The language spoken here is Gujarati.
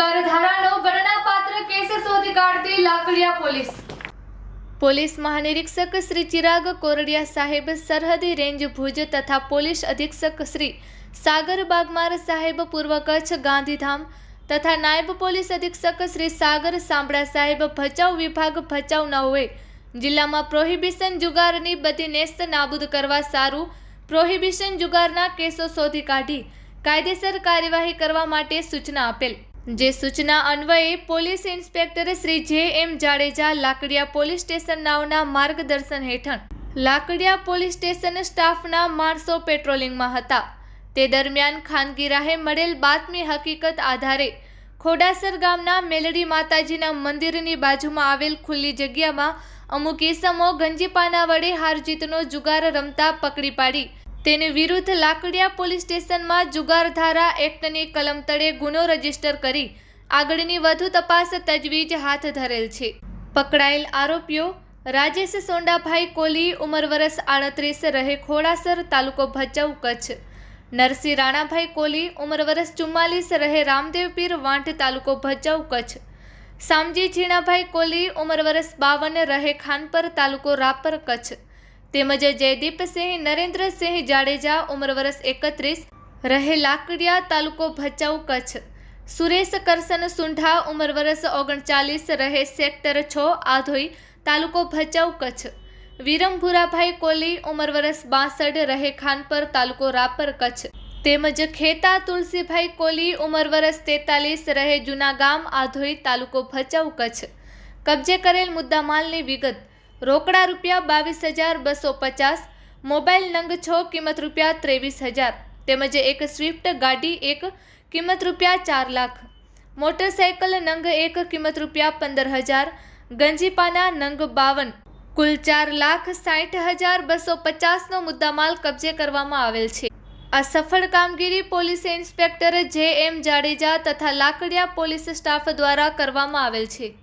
જુગાર ધારાનો ગણનાપાત્ર કેસ શોધી કાઢતી લાકડિયા પોલીસ. પોલીસ મહાનિરીક્ષક શ્રી ચિરાગ કોરડિયા સાહેબ સરહદી રેન્જ ભુજ તથા પોલીસ અધિક્ષક શ્રી સાગર બાગમાર સાહેબ પૂર્વ કચ્છ ગાંધીધામ તથા નાયબ પોલીસ અધિક્ષક શ્રી સાગર સાંભળા સાહેબ ભચાઉ વિભાગ ભચાઉ નવે જિલ્લામાં પ્રોહિબિશન જુગારની બધી નેસ્ત નાબૂદ કરવા સારું પ્રોહિબિશન જુગારના કેસો શોધી કાઢી કાયદેસર કાર્યવાહી કરવા માટે સૂચના આપેલ. જે સૂચના અન્વયે police inspector Shri J M Jadeja Lakadiya police station નાવના માર્ગદર્શન હેઠળ લાકડિયા પોલીસ સ્ટેશન સ્ટાફના માણસો પેટ્રોલિંગમાં હતા. તે દરમિયાન ખાનગી રાહે મળેલ બાતમી હકીકત આધારે ખોડાસર ગામના મેલડી માતાજીના મંદિરની બાજુમાં આવેલ ખુલ્લી જગ્યામાં અમુક ઈસમો ગંજીપાના વડે હારજીતનો જુગાર રમતા પકડી પાડી. તેની વિરુદ્ધ લાકડિયા પોલીસ સ્ટેશનમાં જુગાર ધારા એક્ટની કલમ તળે ગુનો રજિસ્ટર કરી આગળની વધુ તપાસ તજવીજ હાથ ધરેલ છે. પકડાયેલ આરોપીઓ રાજેશ સોંડાભાઈ કોલી, ઉંમર વરસ આડત્રીસ, રહે ખોડાસર, તાલુકો ભચાઉ, કચ્છ. નરસિંહ રાણાભાઈ કોલી, ઉંમર વરસ ચુમ્માલીસ, રહે રામદેવપીર વાંઠ તાલુકો ભચાઉ, કચ્છ. સામજી ઝીણાભાઈ કોલી, ઉંમર વરસ બાવન, રહે ખાનપર, તાલુકો રાપર, કચ્છ. તેમજ જયદીપસિંહ, નરેન્દ્રસિંહ જાડેજા ઉંમર વર્ષ એકત્રીસ રહે લાકડિયા તાલુકો ભચાઉ કચ્છ. સુરેશ કરસન સુંઢા ઉંમર વર્ષ ઓગણચાલીસ, રહે સેક્ટર છ, આધોઈ તાલુકો ભચાઉ કચ્છ. વિરમભુરાભાઈ કોલી ઉંમર વર્ષ બાસઠ, રહે ખાનપર તાલુકો રાપર કચ્છ. તેમજ ખેતા તુલસીભાઈ કોલી ઉંમર વર્ષ તેતાલીસ, રહે જૂના ગામ આધોઈ તાલુકો ભચાઉ કચ્છ. કબજે કરેલ મુદ્દામાલની વિગત રોકડા રૂપિયા બાવીસ હજાર બસો પચાસ, મોબાઈલ નંગ છ, કિંમત રૂપિયા ત્રેવીસ હજાર, તેમજ એક સ્વિફ્ટ ગાડી એક, કિંમત રૂપિયા ચાર લાખ. મોટરસાઇકલ નંગ એક, કિંમત રૂપિયા પંદર હજાર, ગંજીપાના નંગ બાવન. કુલ ચાર લાખ સાઠ હજાર બસો પચાસનો મુદ્દામાલ કબજે કરવામાં આવેલ છે. આ સફળ કામગીરી પોલીસ ઇન્સ્પેક્ટર જે એમ જાડેજા તથા લાકડિયા પોલીસ સ્ટાફ દ્વારા કરવામાં આવેલ છે.